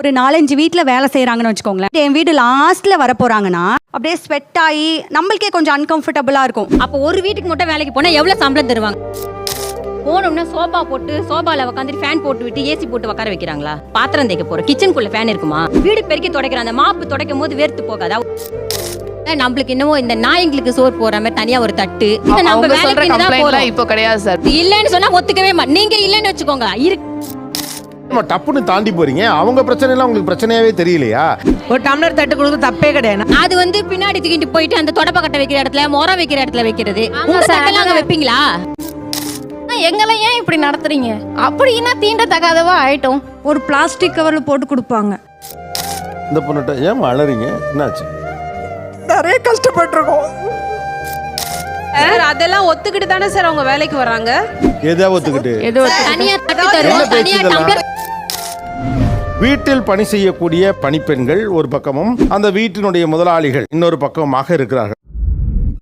ஒரு நாலஞ்சு வீட்ல வேலை செய்யறாங்கன்னு வச்சுக்கோங்களேன். என் வீடு லாஸ்ட்ல வர போறாங்கன்னா அப்படியே ஸ்வெட் ஆகி நம்மளுக்கே கொஞ்சம் அன்கம்ஃபர்டபுளா இருக்கும். அப்போ ஒரு வீட்டுக்கு மட்டும் வேலைக்கு போனா எவ்வளவு சம்பளம் தருவாங்க? போனோம்னா சோபா போட்டு சோபால உட்காந்துட்டு ஃபேன் போட்டு விட்டு ஏசி போட்டு உட்கார வைக்கிறாங்களா? பாத்திரம் தேய்க்க போறோம். கிச்சனுக்குள்ள ஃபேன் இருக்குமா? வீடு பெருக்கி துடைக்கிற அந்த மாப்பு துடைக்கும் போது வேர்த்து போகாதா? நம்மளுக்கு என்னவோ இந்த நாய்ங்களுக்கு சோறு போற மாதிரி தனியா ஒரு தட்டு. நம்ம வேலைக்கு இப்போ கிடையாது சார். இல்லைன்னு சொன்னா ஒத்துக்கவே மாட்டேன் நீங்க இல்லைன்னு வச்சுக்கோங்க. இருக்கு டப்புன்னு தாண்டி போறீங்க. அவங்க பிரச்சனை எல்லாம் உங்களுக்கு பிரச்சனையாவே தெரியலையா? ஒரு டம்ளர் தட்டு கொடுக்க தப்பே கிடையாது. அது வந்து பின்னாடி தூக்கிட்டு போயிட்டு அந்த தொடப்ப கட்டை வைக்கிற இடத்துல மொர வைக்கிற இடத்துல வைக்கிறது. உங்க sir. தட்டெல்லாம் அங்க வைப்பீங்களா? எங்களை ஏன் இப்படி நடத்துறீங்க? அப்படின்னா தீண்டத்தகாதவா ஆயிட்டோம். ஒரு பிளாஸ்டிக் கவர்ல போட்டு கொடுப்பாங்க. இந்த பொண்ணுகிட்ட ஏன் அழறீங்க என்னாச்சு? நிறைய கஷ்டப்பட்டிருக்கோம். அதெல்லாம் ஒத்துக்கிட்டு தானே சார் அவங்க வேலைக்கு வராங்க எதா ஒத்துக்கிட்டு? எது தனியா தட்டு என்ன தருவோம். பேச்சு தனியா இதெல்லாம்? டம்ளர் வீட்டில் பணி செய்யக்கூடிய பணிப்பெண்கள் ஒரு பக்கமும் அந்த வீட்டினுடைய முதலாளிகள் இன்னொரு பக்கமாக இருக்கிறார்கள்.